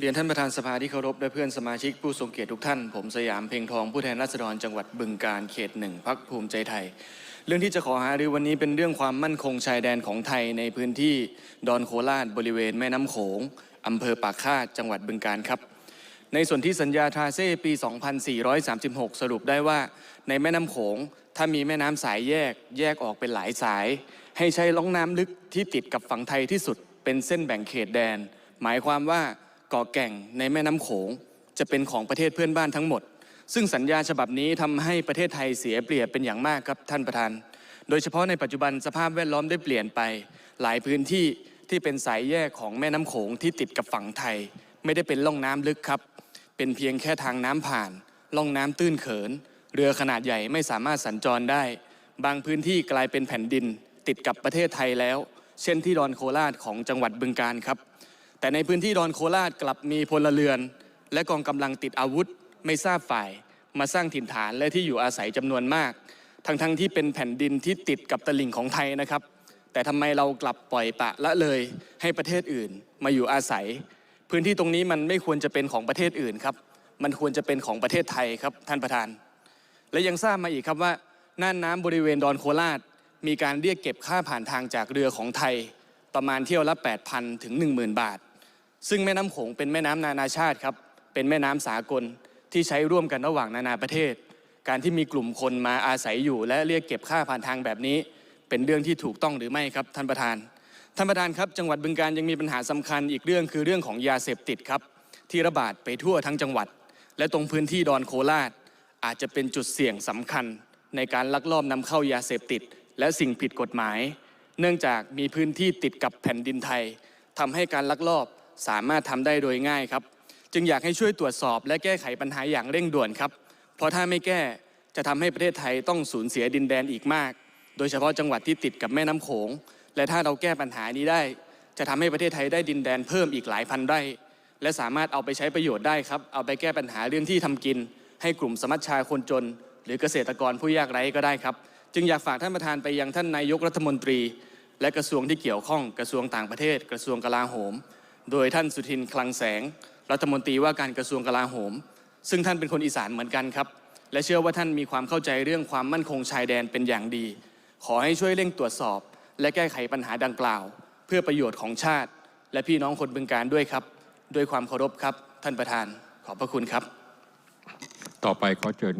เรียนท่านประธานสภาที่เคารพและเพื่อนสมาชิกผู้ทรงเกียรติทุกท่าน ผมสยามเพ่งทองผู้แทนราษฎรจังหวัดบึงการเขตหนึ่งพักภูมิใจไทย เรื่องที่จะขอหารือวันนี้เป็นเรื่องความมั่นคงชายแดนของไทยในพื้นที่ดอนโคราชบริเวณแม่น้ำโขงอำเภอปากคาดจังหวัดบึงการครับ ในส่วนที่สัญญาทราเซ่ปี 2436 สรุปได้ว่า ในแม่น้ำโขงถ้ามีแม่น้ำสายแยกแยกออกเป็นหลายสาย ให้ใช้ล่องน้ำลึกที่ติดกับฝั่งไทยที่สุดเป็นเส้นแบ่งเขตแดน หมายความว่า เกาะแก่งในแม่น้ำโขง จะเป็นของประเทศเพื่อนบ้านทั้งหมด ซึ่งสัญญาฉบับนี้ทำให้ประเทศไทยเสียเปรียบเป็นอย่างมากครับท่านประธาน โดยเฉพาะในปัจจุบันสภาพแวดล้อมได้เปลี่ยนไป หลายพื้นที่ที่เป็นสายแยกของแม่น้ำโขงที่ติดกับฝั่งไทย ไม่ได้เป็นล่องน้ำลึกครับ เป็นเพียงแค่ทางน้ำผ่าน ล่องน้ำตื้นเขิน เรือขนาดใหญ่ไม่สามารถสัญจรได้ บางพื้นที่กลายเป็นแผ่นดิน ติดกับประเทศไทยแล้ว เช่นที่ดอนโคราชของจังหวัดบึงการครับ แต่ในพื้นที่ดอนโคราชกลับมีพลเรือน และกองกำลังติดอาวุธไม่ทราบฝ่าย มาสร้างถิ่นฐานและที่อยู่อาศัยจำนวนมาก ทั้งๆทที่เป็นแผ่นดินที่ติดกับตลิ่งของไทยนะครับ แต่ทำไมเรากลับปล่อยปะละเลยให้ประเทศอื่นมาอยู่อาศัย พื้นที่ตรงนี้มันไม่ควรจะเป็นของประเทศอื่นครับ มันควรจะเป็นของประเทศไทยครับท่านประธาน และยังทราบมาอีกครับว่าน่านน้ำบริเวณดอนโคราช มีการเรียกเก็บค่าผ่านทางจากเรือของไทย ประมาณเที่ยวละ 8,000 ถึง 10,000 บาท ซึ่งแม่น้ำโขงเป็นแม่น้ำนานาชาติครับ เป็นแม่น้ำสากลที่ใช้ร่วมกันระหว่างนานาประเทศ การที่มีกลุ่มคนมาอาศัยอยู่ และเรียกเก็บค่าผ่านทางแบบนี้ เป็นเรื่องที่ถูกต้องหรือไม่ครับ ท่านประธาน ท่านประธานครับ จังหวัดบึงการยังมีปัญหาสำคัญอีกเรื่องคือเรื่องของยาเสพติดครับ ที่ระบาดไปทั่วทั้งจังหวัด และตรงพื้นที่ดอนโคราช อาจจะเป็นจุดเสี่ยงสำคัญ ในการลักลอบนำเข้ายาเสพติด และสิ่งผิดกฎหมาย เนื่องจากมีพื้นที่ติดกับแผ่นดินไทยทำให้การลักลอบ สามารถทำได้โดยง่ายครับ จึงอยากให้ช่วยตรวจสอบ และแก้ไขปัญหาอย่างเร่งด่วนครับ เพราะถ้าไม่แก้จะทำให้ประเทศไทยต้องสูญเสียดินแดนอีกมาก โดยเฉพาะจังหวัดที่ติดกับแม่น้ำโขง และถ้าเราแก้ปัญหานี้ได้ จะทำให้ประเทศไทยได้ดินแดนเพิ่มอีกหลายพันไร่ และสามารถเอาไปใช้ประโยชน์ได้ครับ เอาไปแก้ปัญหาเรื่องที่ทำกิน ให้กลุ่มสมัชชาคนจน หรือเกษตรกรผู้ยากไร้ก็ได้ครับ จึงอยากฝากท่านประธานไปยังท่านนายกรัฐมนตรี และกระทรวงที่เกี่ยวข้องกระทรวงต่างประเทศ กระทรวงกลาโหม โดยท่านสุทินคลังแสง รัฐมนตรีว่าการกระทรวงกลาโหม ซึ่งท่านเป็นคนอีสานเหมือนกันครับ และเชื่อว่าท่านมีความเข้าใจเรื่องความมั่นคงชายแดนเป็นอย่างดี ขอให้ช่วยเร่งตรวจสอบ และแก้ไขปัญหาดังกล่าว เพื่อประโยชน์ของชาติ และพี่น้องคนบึงการด้วยครับ ด้วยความเคารพครับ ท่านประธานขอบพระคุณครับ ต่อไปขอเชิญ